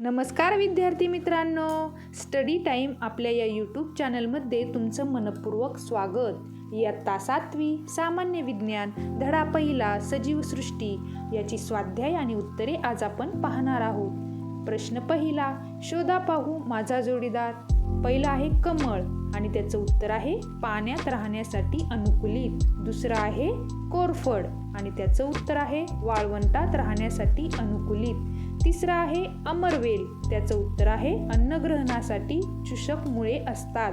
नमस्कार विद्यार्थी मित्रांनो. स्टडी टाईम आपल्या या यूट्यूब चॅनलमध्ये तुमचं मनपूर्वक स्वागत. इयत्ता सातवी सामान्य विज्ञान धडा पहिला सजीव सृष्टी याची स्वाध्याय आणि उत्तरे आज आपण पाहणार आहोत. प्रश्न पहिला शोधा पाहू माझा जोडीदार. पहिला आहे कमळ आणि त्याचं उत्तर आहे पाण्यात राहण्यासाठी अनुकूलित. दुसरं आहे कोरफड आणि त्याचं उत्तर आहे वाळवंटात राहण्यासाठी अनुकूलित. तिसरं आहे अमरवेल. त्याचं उत्तर आहे अन्नग्रहणासाठी चुषक मुळे असतात.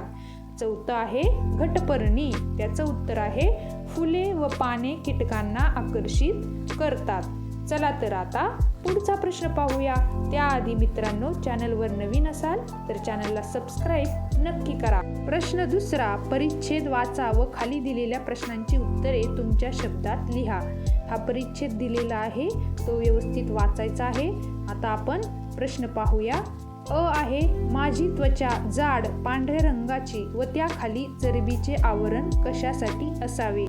चौथं आहे घटपर्णी. त्याचं उत्तर आहे फुले व पाने कीटकांना आकर्षित करतात. चला तर आता पुढचा प्रश्न पाहूया. त्याआधी मित्रांनो चॅनलवर नवीन असाल तर चॅनलला सबस्क्राईब नक्की करा. प्रश्न दुसरा परिच्छेद वाचा व खाली दिलेल्या प्रश्नांची उत्तरे तुमच्या शब्दात लिहा. हा परिच्छेद दिलेला आहे तो व्यवस्थित वाचायचा आहे. आता आपण प्रश्न पाहूया. अ आहे माझी त्वचा जाड पांढऱ्या रंगाची व त्याखाली चरबीचे आवरण कशासाठी असावे?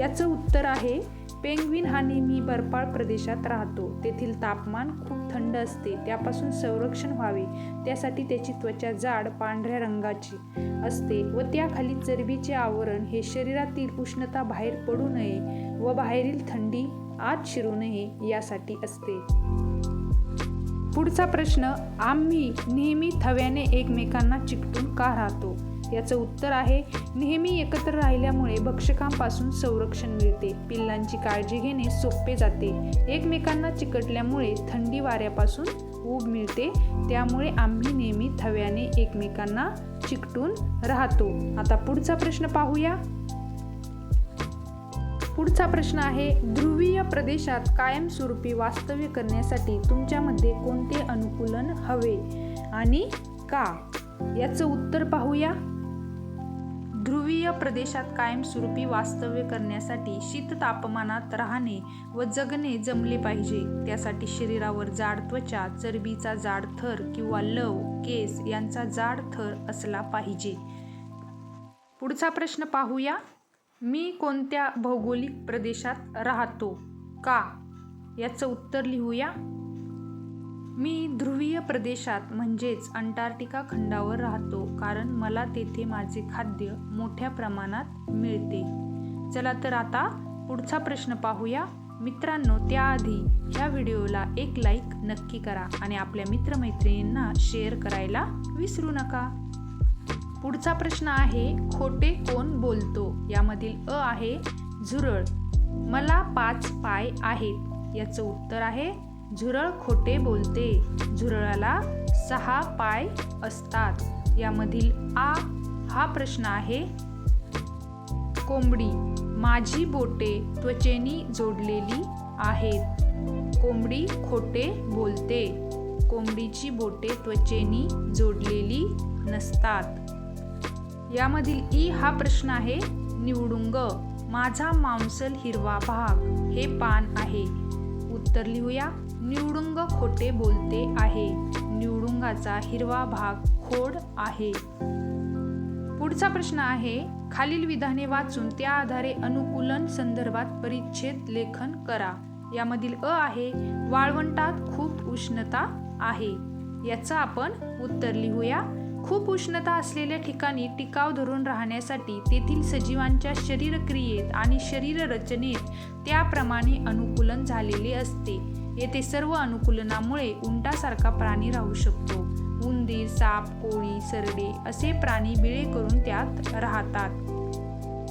याचं उत्तर आहे पेंग्विन हा नेहमी बर्फाळ प्रदेशात राहतो. तेथील तापमान खूप थंड असते. त्यापासून संरक्षण व्हावे. त्यासाठी त्याची त्वचा जाड पांढऱ्या रंगाची असते व त्याखाली चरबीचे आवरण हे शरीरातील उष्णता बाहेर पडू नये व बाहेरील थंडी आत शिरू नये यासाठी असते. पुढचा प्रश्न आम्ही नेहमी थव्याने एकमेकांना चिकटून का राहतो? याचं उत्तर आहे नेहमी एकत्र राहिल्यामुळे भक्षकांपासून संरक्षण मिळते. पिल्लांची काळजी घेणे सोपे जाते. एकमेकांना चिकटल्यामुळे थंडी वाऱ्यापासून ऊब मिळते. त्यामुळे आम्ही नेहमी थव्याने एकमेकांना चिकटून राहतो. आता पुढचा प्रश्न पाहूया. पुढचा प्रश्न आहे ध्रुवीय प्रदेशात कायमस्वरूपी वास्तव्य करण्यासाठी तुमच्यामध्ये कोण संतुलन हवे. आणि का? याचं उत्तर पाहूया. ध्रुवीय प्रदेशात कायमस्वरूपी वास्तव्य करण्यासाठी शीत तापमानात राहणे व जगणे जमले पाहिजे. त्यासाठी शरीरावर जाड त्वचा चरबीचा जाड थर किंवा लव केस यांचा जाड थर असला पाहिजे. पुढचा प्रश्न पाहूया. मी कोणत्या भौगोलिक प्रदेशात राहतो? का? याचं उत्तर लिहूया. मी ध्रुवीय प्रदेशात म्हणजेच अंटार्क्टिका खंडावर राहतो कारण मला तेथे माझे खाद्य मोठ्या प्रमाणात मिळते. चला तर आता पुढचा प्रश्न पाहूया. मित्रांनो त्याआधी ह्या व्हिडिओला एक लाईक नक्की करा आणि आपल्या मित्रमैत्रिणींना शेअर करायला विसरू नका. पुढचा प्रश्न आहे खोटे कोण बोलतो? यामधील अ आहे झुरळ. मला पाच पाय आहेत. याचं उत्तर आहे झुरळ खोटे बोलते. झुरळाला सहा पाय असतात. यामधील आ हा प्रश्न आहे. कोंबडी माझी बोटे त्वचेनी जोडलेली आहेत. कोंबडी खोटे बोलते. कोंबडीची बोटे त्वचेनी जोडलेली नसतात. यामधील ई हा प्रश्न आहे. निवडुंग माझा मांसल हिरवा भाग हे पान आहे. उत्तर लिहूया. निवडुंग खोटे बोलते आहे. निवडुंगाचा हिरवा भाग खोड आहे. पुढचा प्रश्न आहे खालील विधाने वाचून त्या आधारे अनुकूलन संदर्भात परिच्छेद लेखन करा. यामधील अ आहे वाळवंटात खूप उष्णता आहे. याचं आपण उत्तर लिहूया. खूप उष्णता असलेल्या ठिकाणी टिकाव धरून राहण्यासाठी तेथील सजीवांच्या शरीरक्रियेत आणि शरीर रचनेत त्याप्रमाणे अनुकूलन झालेले असते. येथे सर्व अनुकूलनामुळे उंटासारखा प्राणी राहू शकतो. उंदीर साप कोळी सरडे असे प्राणी बिळे करून त्यात राहतात.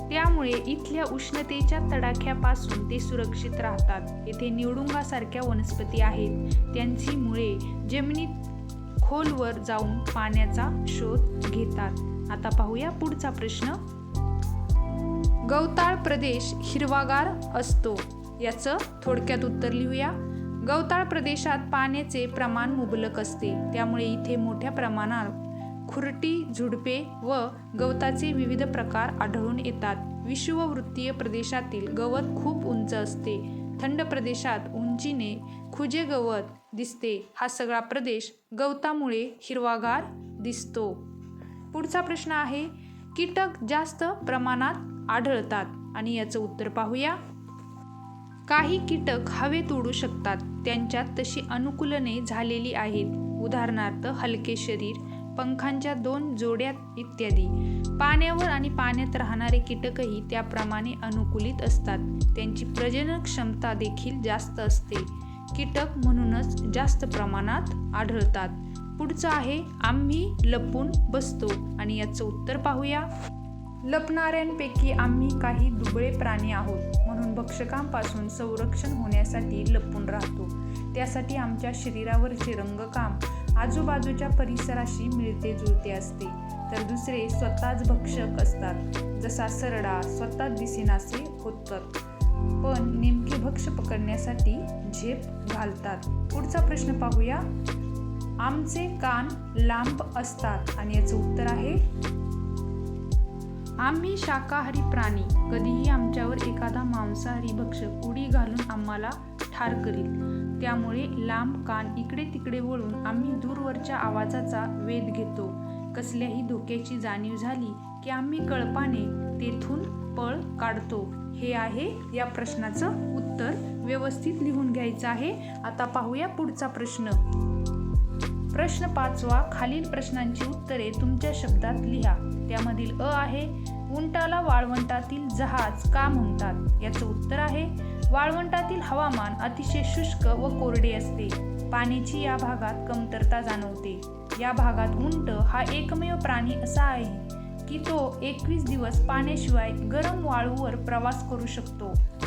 त्यामुळे इथल्या उष्णतेच्या तडाख्यापासून ते सुरक्षित राहतात. येथे निवडुंगासारख्या वनस्पती आहेत. त्यांची मुळे जमिनीत खोलवर जाऊन पाण्याचा शोध घेतात. आता पाहूया पुढचा प्रश्न. गवताळ प्रदेश हिरवागार असतो. याचं थोडक्यात उत्तर लिहूया. गवताळ प्रदेशात पाण्याचे प्रमाण मुबलक असते. त्यामुळे इथे मोठ्या प्रमाणात खुरटी झुडपे व गवताचे विविध प्रकार आढळून येतात. विषुववृत्तीय प्रदेशातील गवत खूप उंच असते. थंड प्रदेशात उंचीने खुजे गवत दिसते. हा सगळा प्रदेश गवतामुळे हिरवागार दिसतो. पुढचा प्रश्न आहे कीटक जास्त प्रमाणात आढळतात. आणि याचं उत्तर पाहूया. काही कीटक हवेत उडू शकतात. त्यांच्यात तशी अनुकूलने झालेली आहेत. उदाहरणार्थ हलके शरीर पंखांच्या दोन जोड्या इत्यादी. पाण्यावर आणि पाण्यात राहणारे कीटकही त्याप्रमाणे अनुकूलित असतात. त्यांची प्रजनन क्षमता देखील जास्त असते. कीटक म्हणूनच जास्त प्रमाणात आढळतात. पुढचं आहे आम्ही लपून बसतो. आणि याचं उत्तर पाहूया. लपणाऱ्यांपैकी आम्ही काही दुबळे प्राणी आहोत. म्हणून भक्षकांपासून संरक्षण होण्यासाठी लपून राहतो. त्यासाठी आमच्या शरीरावरचे रंगकाम आजूबाजूच्या परिसराशी मिळते जुळते असते. तर दुसरे स्वतःच भक्षक असतात. जसा सरडा स्वतःच दिसेनासे होतात. पण नेमके भक्ष पकडण्यासाठी झेप घालतात. पुढचा प्रश्न पाहूया. आमचे कान लांब असतात आणि याचं उत्तर आहे आम्ही शाकाहारी प्राणी. कधीही आमच्यावर एखादा मांसाहारी भक्षक उडी घालून आम्हाला ठार करील. त्यामुळे लांब कान इकडे तिकडे वळून आम्ही दूरवरच्या आवाजाचा वेध घेतो. कसल्याही धोक्याची जाणीव झाली की आम्ही कळपाने तेथून पळ काढतो. हे आहे या प्रश्नाचं उत्तर. व्यवस्थित लिहून घ्यायचं आहे. आता पाहूया पुढचा प्रश्न. प्रश्न पाचवा खालील प्रश्नांची उत्तरे तुमच्या शब्दात लिहा. त्यामधील अ आहे उंटाला वाळवंटातील जहाज का म्हणतात? याचं उत्तर आहे वाळवंटातील हवामान अतिशय शुष्क व कोरडे असते. पाण्याची या भागात कमतरता जाणवते. या भागात उंट हा एकमेव प्राणी असा आहे. की तो एकवीस दिवस पाण्याशिवाय गरम वाळूवर प्रवास करू शकतो.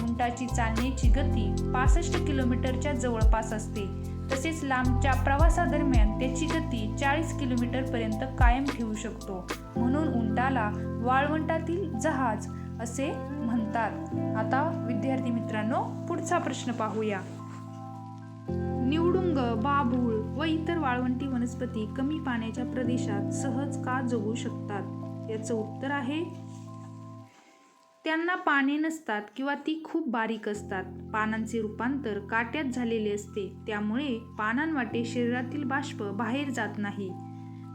उंटाची चालण्याची गती पासष्ट किलोमीटरच्या जवळपास असते. तसेच लांबच्या प्रवासादरम्यान त्याची गती चाळीस किलोमीटरपर्यंत कायम ठेवू शकतो. म्हणून उंटाला वाळवंटातील जहाज असे म्हणतात. आता विद्यार्थी मित्रांनो पुढचा प्रश्न पाहूया. निवडुंग बाभूळ व इतर वाळवंटी वनस्पती कमी पाण्याच्या प्रदेशात सहज का जगू शकतात? याचं उत्तर आहे त्यांना पाने नसतात किंवा ती खूप बारीक असतात. पानांचे रूपांतर काट्यात झालेले असते. त्यामुळे पानांवाटे शरीरातील बाष्प बाहेर जात नाही.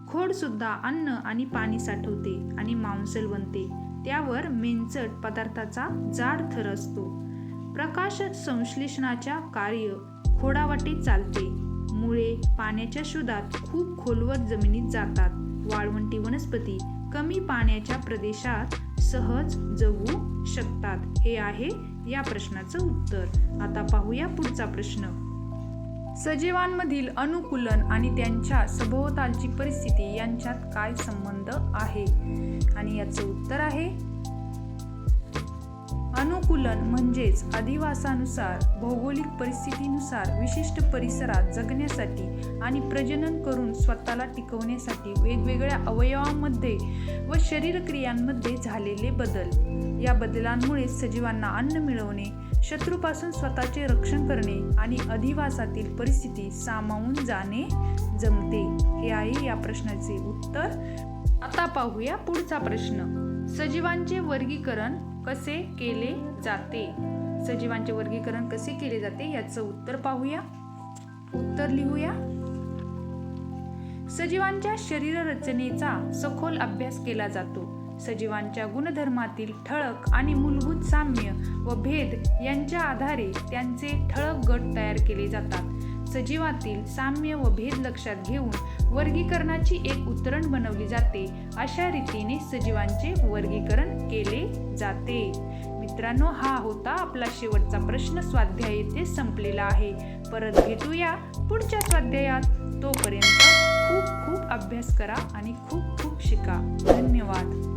खोड सुद्धा अन्न आणि पाणी साठवते आणि मांसल बनते. त्यावर मेंचट पदार्थाचा जाड थर असतो. प्रकाश संश्लेषणाच्या कार्य खोडावाटे चालते. मुळे पाण्याच्या शोधात खूप खोलवर जमिनीत जातात. वाळवंटी वनस्पती कमी पाण्याच्या प्रदेशात सहज जगू शकतात. हे आहे या प्रश्नाचं उत्तर. आता पाहूया पुढचा प्रश्न. सजीवांमधील अनुकूलन आणि त्यांच्या सभोवतालची परिस्थिती यांच्यात काय संबंध आहे? आणि याचं उत्तर आहे अनुकूलन म्हणजेच अधिवासानुसार भौगोलिक परिस्थितीनुसार विशिष्ट परिसरात जगण्यासाठी आणि प्रजनन करून स्वतःला टिकवण्यासाठी वेगवेगळ्या अवयवांमध्ये व शरीरक्रियांमध्ये झालेले बदल. या बदलांमुळे सजीवांना अन्न मिळवणे शत्रूपासून स्वतःचे रक्षण करणे आणि अधिवासातील परिस्थिती सामावून जाणे जमते. हे आहे या प्रश्नाचे उत्तर. आता पाहूया पुढचा प्रश्न. सजीवांचे वर्गीकरण कसे केले जाते? सजीवांचे वर्गीकरण कसे केले जाते? याचं उत्तर पाहूया. उत्तर लिहूया. सजीवांच्या शरीर रचनेचा सखोल अभ्यास केला जातो. सजीवांच्या गुणधर्मातील ठळक आणि मूलभूत साम्य व भेद यांच्या आधारे त्यांचे ठळक गट तयार केले जातात. सजीवातील साम्य व भेद लक्षात घेऊन वर्गीकरणाची एक उतरण बनवली जाते. अशा रीतीने सजीवांचे वर्गीकरण केले जाते. मित्रांनो हा होता आपला शेवटचा प्रश्न. स्वाध्याय येथे संपलेला आहे. परत भेटूया पुढच्या स्वाध्यायात. तोपर्यंत खूप खूप अभ्यास करा आणि खूप खूप शिका. धन्यवाद.